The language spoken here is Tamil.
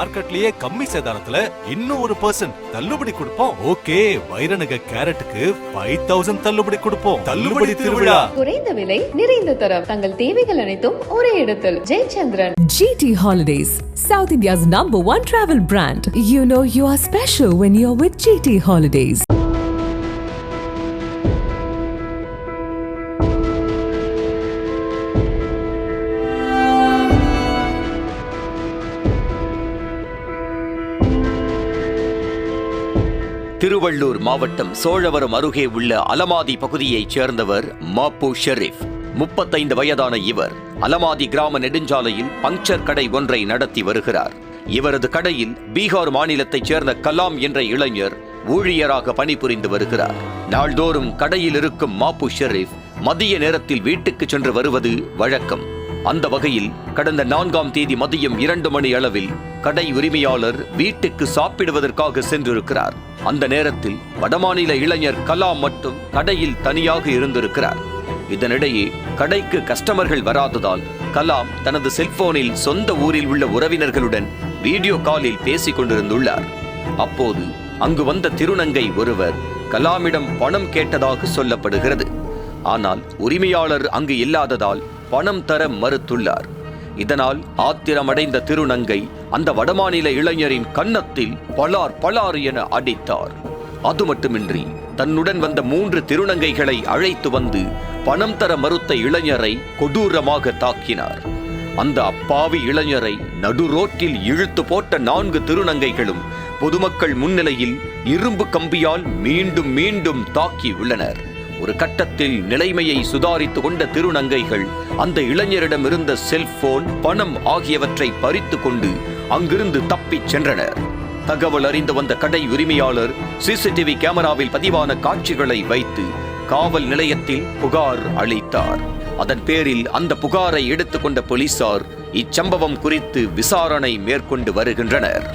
மார்க்கெட்லயே கம்மி சேதாரத்துல இன்னும் ஒரு பர்சன்ட் தள்ளுபடி கொடுப்போம். ஓகே வைரநக கேரட்டுக்கு ஃபைவ் தௌசண்ட் தள்ளுபடி கொடுப்போம். தள்ளுபடி திருவிழா. குறைந்த விலை நிறைந்த தரம். தங்கள் தேவைகள் அனைத்தும் ஒரே இடத்தில். Jayachandran. GT Holidays, South India's number one travel brand. You know you are special when you're with GT Holidays. Tiruvallur மாவட்டம் சோழவரம் அருகே உள்ள அலமாதி பகுதியைச் சேர்ந்தவர் மாப்பு ஷெரீப். முப்பத்தைந்து வயதான இவர் அலமாதி கிராம நெடுஞ்சாலையில் பங்க்சர் கடை ஒன்றை நடத்தி வருகிறார். இவரது கடையில் பீகார் மாநிலத்தைச் சேர்ந்த கலாம் என்ற இளைஞர் ஊழியராக பணிபுரிந்து வருகிறார். நாள்தோறும் கடையில் இருக்கும் மாப்பு ஷெரீப் மதிய நேரத்தில் வீட்டுக்கு சென்று வருவது வழக்கம். அந்த வகையில் கடந்த நான்காம் தேதி மதியம் இரண்டு மணி அளவில் கடை உரிமையாளர் வீட்டுக்கு சாப்பிடுவதற்காக சென்றிருக்கிறார். அந்த நேரத்தில் வடமாநில இளைஞர் கலாம் மட்டும் கடையில் தனியாக இருந்திருக்கிறார். இதனிடையே கடைக்கு கஸ்டமர்கள் வராததால் கலாம் தனது செல்போனில் சொந்த ஊரில் உள்ள உறவினர்களுடன் வீடியோ காலில் பேசிக் கொண்டிருந்துள்ளார். அப்போது அங்கு வந்த திருநங்கை ஒருவர் கலாமிடம் பணம் கேட்டதாக சொல்லப்படுகிறது. ஆனால் உரிமையாளர் அங்கு இல்லாததால் பணம் தர மறுத்துள்ளார். இதனால் ஆத்திரமடைந்த திருநங்கை அந்த வடமாநில இளைஞரின் கன்னத்தில் பலார் பலார் என அடித்தார். அது மட்டுமின்றி தன்னுடன் வந்த மூன்று திருநங்கைகளை அழைத்து வந்து பணம் தர மறுத்த இளைஞரை கொடூரமாக தாக்கினார். அந்த அப்பாவி இளைஞரை நடுரோட்டில் இழுத்து போட்ட நான்கு திருநங்கைகளும் பொதுமக்கள் முன்னிலையில் இரும்பு கம்பியால் மீண்டும் மீண்டும் தாக்கி உள்ளனர். ஒரு கட்டத்தில் நிலைமையை சுதாரித்துக் கொண்ட திருநங்கைகள் அந்த இளைஞரிடம் இருந்த செல்போன் பணம் ஆகியவற்றை பறித்து கொண்டு அங்கிருந்து தப்பிச் சென்றனர். தகவல் அறிந்து வந்த கடை உரிமையாளர் சிசிடிவி கேமராவில் பதிவான காட்சிகளை வைத்து காவல் நிலையத்தில் புகார் அளித்தார். அதன் பேரில் அந்த புகாரை எடுத்துக்கொண்ட போலீசார் இச்சம்பவம் குறித்து விசாரணை மேற்கொண்டு வருகின்றனர்.